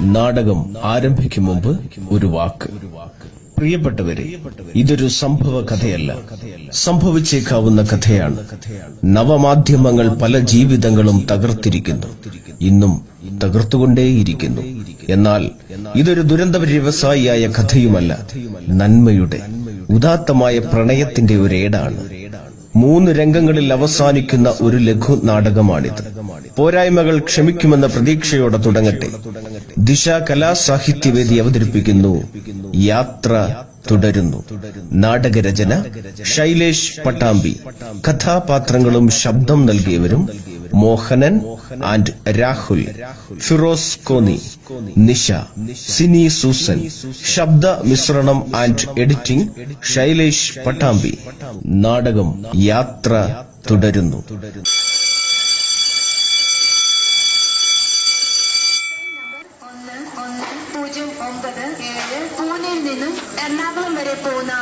നാടകം ആരംഭിക്കും മുമ്പ് ഒരു വാക്ക്. പ്രിയപ്പെട്ടവരെ ഇതൊരു സംഭവ കഥയല്ല. സംഭവിച്ചേക്കാവുന്ന കഥയാണ്. നവമാധ്യമങ്ങൾ പല ജീവിതങ്ങളും തകർത്തിരിക്കുന്നു. ഇന്നും തകർത്തുകൊണ്ടേയിരിക്കുന്നു. എന്നാൽ ഇതൊരു ദുരന്ത വ്യവസായിയായ കഥയുമല്ല നന്മയുടെ ഉദാത്തമായ പ്രണയത്തിന്റെ ഒരേടാണ്. മൂന്ന് രംഗങ്ങളിൽ അവസാനിക്കുന്ന ഒരു ലഘു നാടകമാണിത്. പോരായ്മകൾ ക്ഷമിക്കുമെന്ന പ്രതീക്ഷയോടെ തുടങ്ങട്ടെ. ദിശ കലാസാഹിത്യവേദി അവതരിപ്പിക്കുന്നു. യാത്ര തുടരുന്നു. നാടകരചന ശൈലേഷ് പട്ടാമ്പി. കഥാപാത്രങ്ങളും ശബ്ദം നൽകിയവരും മോഹനൻ ആൻഡ് രാഹുൽ ഫിറോസ് കോനി നിഷ സിനി സൂസൻ ശബ്ദ മിശ്രണം ആൻഡ് എഡിറ്റിംഗ് ശൈലേഷ് പട്ടാമ്പി. നാടകം യാത്ര തുടരുന്നു. പൂജ്യം ഒമ്പത് ഏഴ് പൂനെയിൽ നിന്നും എറണാകുളം വരെ പോകുന്ന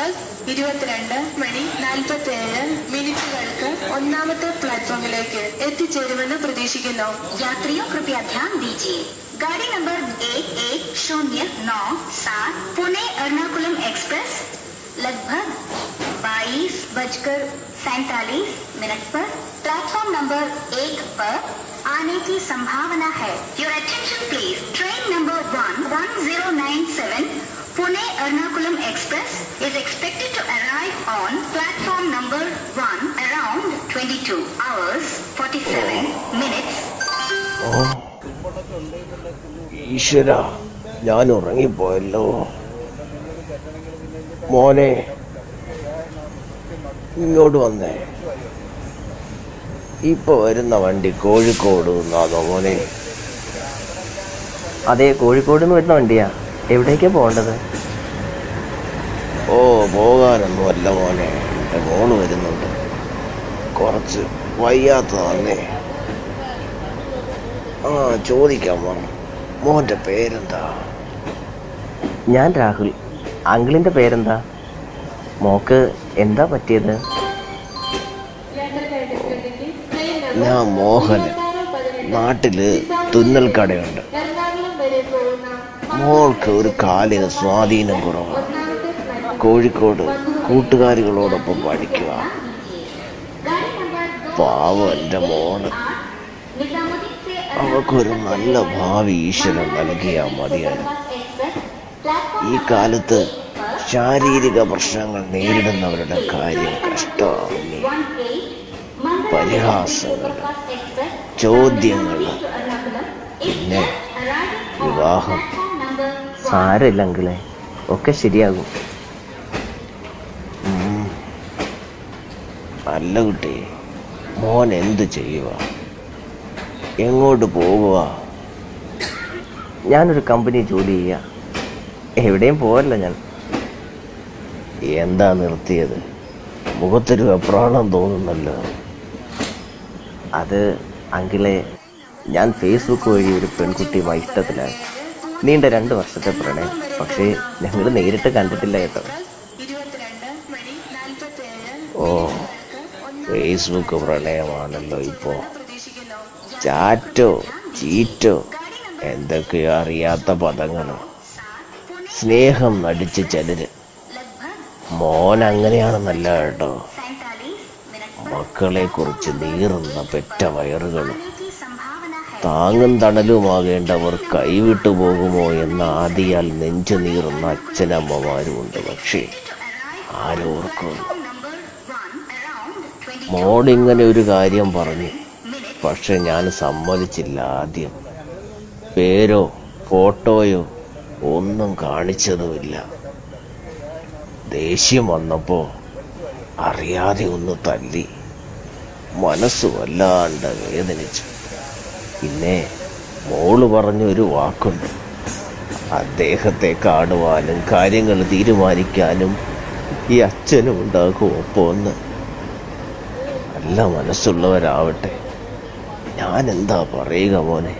പൂനെ എറണാകുളം എക്സ്പ്രസ് ഇരുപത്തിരണ്ട് മണി നാൽപ്പത്തി ഏഴ് മിനിറ്റുകൾക്ക് ഒന്നാമത്തെ പ്ലാറ്റ്ഫോമിലേക്ക് എത്തിച്ചേരുമെന്ന് പ്രതീക്ഷിക്കുന്നു यात्रियों कृपया ध्यान दीजिए गाड़ी नंबर एक एक शून्य नौ सात पुणे एर्नाकुलम एक्सप्रेस लगभग बाईस बजकर सैतालीस मिनट पर प्लेटफॉर्म नंबर एक पर आने की संभावना है your attention please train number one one zero nine seven Ernakulam Express is expected to arrive on platform number 1 around 22 hours 47 minutes. Oh. ഈശ്വര ഞാൻ ഉറങ്ങിപ്പോയല്ലോ മോനെ ഇങ്ങോട്ട് വന്നേ. ഇപ്പോൾ വരുന്ന വണ്ടി കോഴിക്കോട് നിന്നാണോ മോനെ? അതെ കോഴിക്കോട് നിന്ന് വരുന്ന വണ്ടിയാ. എവിടേക്കാണ് പോകേണ്ടത്? ഓ പോകാനൊന്നും അല്ല മോനെ. എന്റെ ഫോണ് വരുന്നുണ്ട്. കുറച്ച് വയ്യാത്തതന്നേ. ആ ചോദിക്കാൻ മോൻ മോന്റെ പേരെന്താ? ഞാൻ രാഹുൽ. അങ്കിളിന്റെ പേരെന്താ? മോക്ക് എന്താ പറ്റിയത്? ഞാൻ മോഹൻ നാട്ടിൽ തുന്നൽ കടയുണ്ട്. മോൾക്ക് ഒരു കാലിന് സ്വാധീനം കുറവാണ്. കോഴിക്കോട് കൂട്ടുകാരികളോടൊപ്പം പഠിക്കുക പാവം എന്റെ മോൾ അവൾക്കൊരു നല്ല ഭാവി ഈശ്വരൻ നൽകിയാൽ മതിയായിരുന്നു. ഈ കാലത്ത് ശാരീരിക പ്രശ്നങ്ങൾ നേരിടുന്നവരുടെ കാര്യം കഷ്ടമാണ്. പരിഹാസങ്ങൾ ചോദ്യങ്ങൾ പിന്നെ വിവാഹം. സാരമില്ലെങ്കിലേ ഒക്കെ ശരിയാകും. അല്ല കുട്ടി മോൻ എന്ത് ചെയ്യുക എങ്ങോട്ട് പോകുക ഞാനൊരു കമ്പനി ജോലി ചെയ്യാ. എവിടെയും പോവല്ല ഞാൻ. എന്താ നിർത്തിയത്? മുഖത്തൊരു അപ്രാണം തോന്നുന്നല്ലോ. അത് അങ്കിളെ ഞാൻ ഫേസ്ബുക്ക് വഴി ഒരു പെൺകുട്ടിയുമായി ഇഷ്ടത്തിലായി. നീണ്ട രണ്ട് വർഷത്തെ പ്രണയം. പക്ഷേ ഞങ്ങൾ നേരിട്ട് കണ്ടിട്ടില്ല കേട്ടോ. ഓ. ഫേസ്ബുക്ക് പ്രളയമാണല്ലോ ഇപ്പോ. ചാറ്റോ ചീറ്റോ എന്തൊക്കെയോ അറിയാത്ത പദങ്ങളോ. സ്നേഹം നടിച്ച ചിലര്. മോൻ അങ്ങനെയാണെന്നല്ല കേട്ടോ. മക്കളെ കുറിച്ച് നീറുന്ന പെറ്റ വയറുകളും. താങ്ങും തണലുമാകേണ്ടവർ കൈവിട്ടു പോകുമോ എന്ന ആദിയാൽ നെഞ്ചു നീറുന്ന അച്ഛനമ്മമാരുമുണ്ട് പക്ഷേ ആരോർക്കുന്നു മോളിങ്ങനെ ഒരു കാര്യം പറഞ്ഞു. പക്ഷെ ഞാൻ സമ്മതിച്ചില്ല ആദ്യം. പേരോ ഫോട്ടോയോ ഒന്നും കാണിച്ചതുമില്ല. ദേഷ്യം വന്നപ്പോ അറിയാതെ ഒന്ന് തല്ലി. മനസ്സ് വല്ലാണ്ട് വേദനിച്ചു. പിന്നെ മോൾ പറഞ്ഞൊരു വാക്കുണ്ട്. അദ്ദേഹത്തെ കാണുവാനും കാര്യങ്ങൾ തീരുമാനിക്കാനും ഈ അച്ഛനും ഉണ്ടാകും ഒപ്പമെന്ന്. നല്ല മനസ്സുള്ളവരാവട്ടെ. ഞാൻ എന്താ പറയുക മോനെ?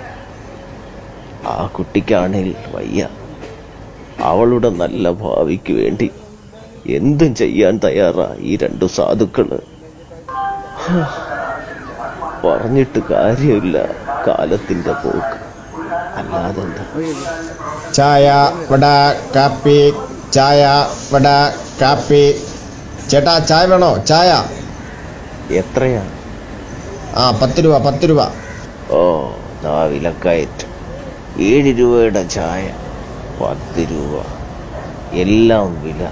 ആ കുട്ടിക്കാണെങ്കിൽ വയ്യ. അവളുടെ നല്ല ഭാവിക്ക് വേണ്ടി എന്തും ചെയ്യാൻ തയ്യാറാ ഈ രണ്ടു സാധുക്കൾ. പറഞ്ഞിട്ട് കാര്യമില്ല. കാലത്തിന്റെ പോക്ക്. അല്ലാതെ ചായ വട കാപ്പി ചായ വട കാപ്പി. ചേട്ടാ ചായ വേണോ? ചായ. എത്രയാ ആ പത്ത് രൂപ പത്ത് രൂപ. ഓ ദാ വിലക്കയറ്റം. ഏഴ് രൂപയുടെ ചായ പത്ത് രൂപ. എല്ലാം വില.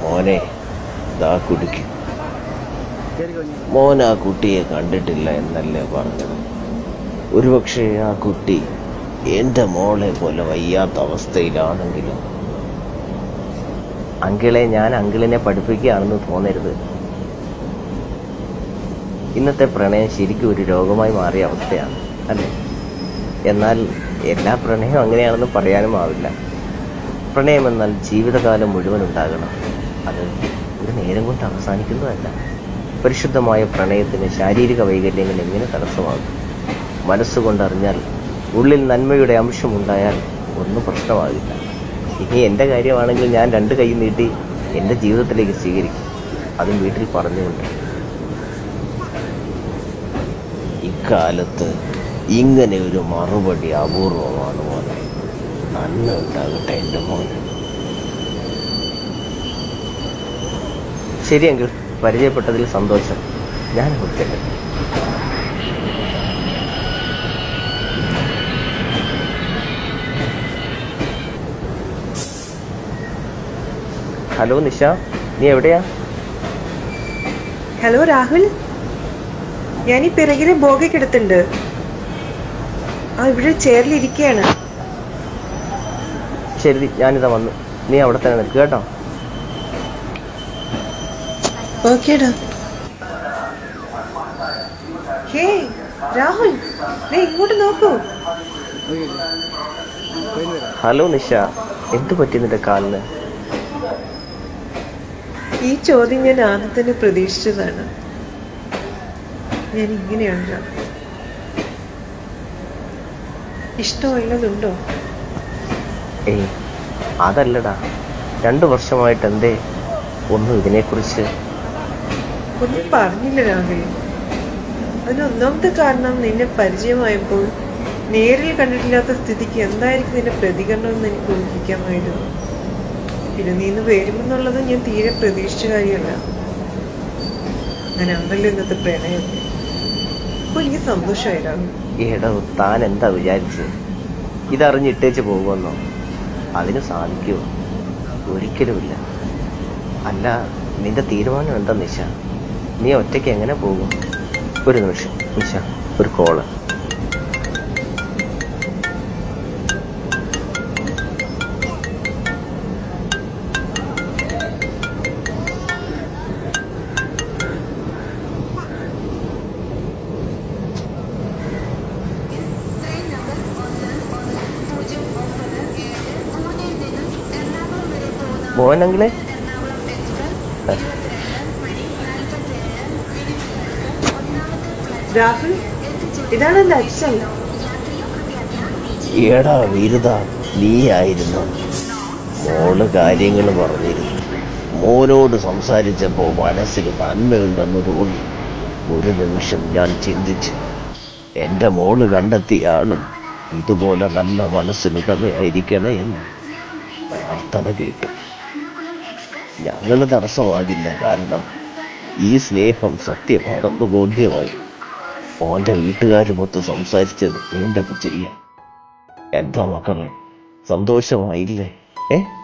മോനെ ദാ കുടിക്കും. മോൻ ആ കുട്ടിയെ കണ്ടിട്ടില്ല എന്നല്ലേ പറഞ്ഞത്? ഒരുപക്ഷെ ആ കുട്ടി എന്റെ മോളെ പോലെ വയ്യാത്ത അവസ്ഥയിലാണെങ്കിലും. അങ്കിളെ ഞാൻ അങ്കിളിനെ പഠിപ്പിക്കുകയാണെന്ന് തോന്നരുത്. ഇന്നത്തെ പ്രണയം ശരിക്കും ഒരു രോഗമായി മാറിയ അവസ്ഥയാണ് അല്ലേ? എന്നാൽ എല്ലാ പ്രണയവും അങ്ങനെയാണെന്ന് പറയാനും ആവില്ല. പ്രണയം എന്നാൽ ജീവിതകാലം മുഴുവൻ ഉണ്ടാകണം. അത് ഒരു നേരം കൊണ്ട് അവസാനിക്കുന്നതല്ല. പരിശുദ്ധമായ പ്രണയത്തിന് ശാരീരിക വൈകല്യങ്ങൾ എങ്ങനെ തടസ്സമാകും? മനസ്സുകൊണ്ടറിഞ്ഞാൽ ഉള്ളിൽ നന്മയുടെ അംശം ഉണ്ടായാൽ ഒന്നും പ്രശ്നമാകില്ല. ഇനി എന്റെ കാര്യമാണെങ്കിൽ ഞാൻ രണ്ട് കൈ നീട്ടി എന്റെ ജീവിതത്തിലേക്ക് സ്വീകരിക്കും. അതും വീട്ടിൽ പറഞ്ഞുകൊണ്ട്. ഇക്കാലത്ത് ഇങ്ങനെ ഒരു മറുപടി അപൂർവമാണ് മോനെ. നന്മ ഉണ്ടാകട്ടെ എന്റെ മോനെ. ശരിയെങ്കിൽ പരിചയപ്പെട്ടതിൽ സന്തോഷം. ഞാൻ കൊടുക്കട്ടെ ഹലോ നിഷ നീ എവിടെയാ? ഹലോ രാഹുൽ. ഞാൻ ഈ പിറകിലെ ബോഗയ്ക്കടുത്തുണ്ട്. ആ ഇവിടെ ചെയറിലിരിക്കുകയാണ് ശരി ഞാനിതാ വന്നു. നീ അവിടെ തന്നെ നിൽക്കുക കേട്ടോ? ഓക്കേടാ. ഹേ രാഹുൽ ഇങ്ങോട്ട് നോക്കൂ. ഹലോ നിഷ. എന്തു പറ്റി നിന്റെ കാലിന്? ഈ ചോദ്യം ഞാൻ ആദ്യം തന്നെ പ്രതീക്ഷിച്ചതാണ്. ഞാൻ ഇഷ്ടമുള്ളതുണ്ടോ? ഏ അതല്ലടാ. രണ്ടു വർഷമായിട്ട് എന്തേ ഒന്നും ഇതിനെക്കുറിച്ച്? ഒന്നും പറഞ്ഞില്ല രാഹുൽ. അതിനൊന്നാമത്തെ കാരണം നിന്നെ പരിചയമായപ്പോൾ നേരിൽ കണ്ടിട്ടില്ലാത്ത സ്ഥിതിക്ക് എന്തായിരിക്കും നിന്റെ പ്രതികരണം എന്ന് എനിക്ക് ഊഹിക്കാമായിരുന്നു. പിന്നെ നീ ഇന്ന് വരുമെന്നുള്ളത് ഞാൻ തീരെ പ്രതീക്ഷിച്ച കാര്യമല്ല. അങ്ങനെ അങ്ങനെയാണല്ലോ ഇന്നത്തെ പ്രണയമൊക്കെ അപ്പോൾ എനിക്ക് സന്തോഷമായി രാഹുൽ എടോ താൻ എന്താ വിചാരിച്ചത് ഇതറിഞ്ഞിട്ടേച്ച് പോകുമെന്നോ? അതിന് സാധിക്കുമോ ഒരിക്കലുമില്ല. അല്ല നിന്റെ തീരുമാനം എന്താ നിശ നീ ഒറ്റയ്ക്ക് എങ്ങനെ പോകും? ഒരു നിമിഷം നിശ ഒരു കോൾ. ഫ്ലൈറ്റ് രാഹുൽ ഇതാണ് എന്റെ അച്ഛൻ. എടാ നീ ആയിരുന്നു മോൾ കാര്യങ്ങൾ പറഞ്ഞിരുന്നു. മോനോട് സംസാരിച്ചപ്പോ മനസ്സിൽ നന്മയുണ്ടെന്ന് തോന്നി ഒരു നിമിഷം ഞാൻ ചിന്തിച്ചു. എന്റെ മോൾ കണ്ടെത്തിയാണ് ഇതുപോലെ നല്ല മനസ്സിന് കഥയായിരിക്കണേ എന്ന് പ്രാർത്ഥന കേട്ടു. ഞങ്ങൾ തടസ്സമാകില്ല. കാരണം ഈ സ്നേഹം സത്യമാണെന്ന് ബോധ്യമായി. ഓന്റെ വീട്ടുകാരുമൊത്ത് സംസാരിച്ചത് വീണ്ടും ചെയ്യാം? എന്താ മക്കളെ? സന്തോഷമായില്ലേ? ഏ?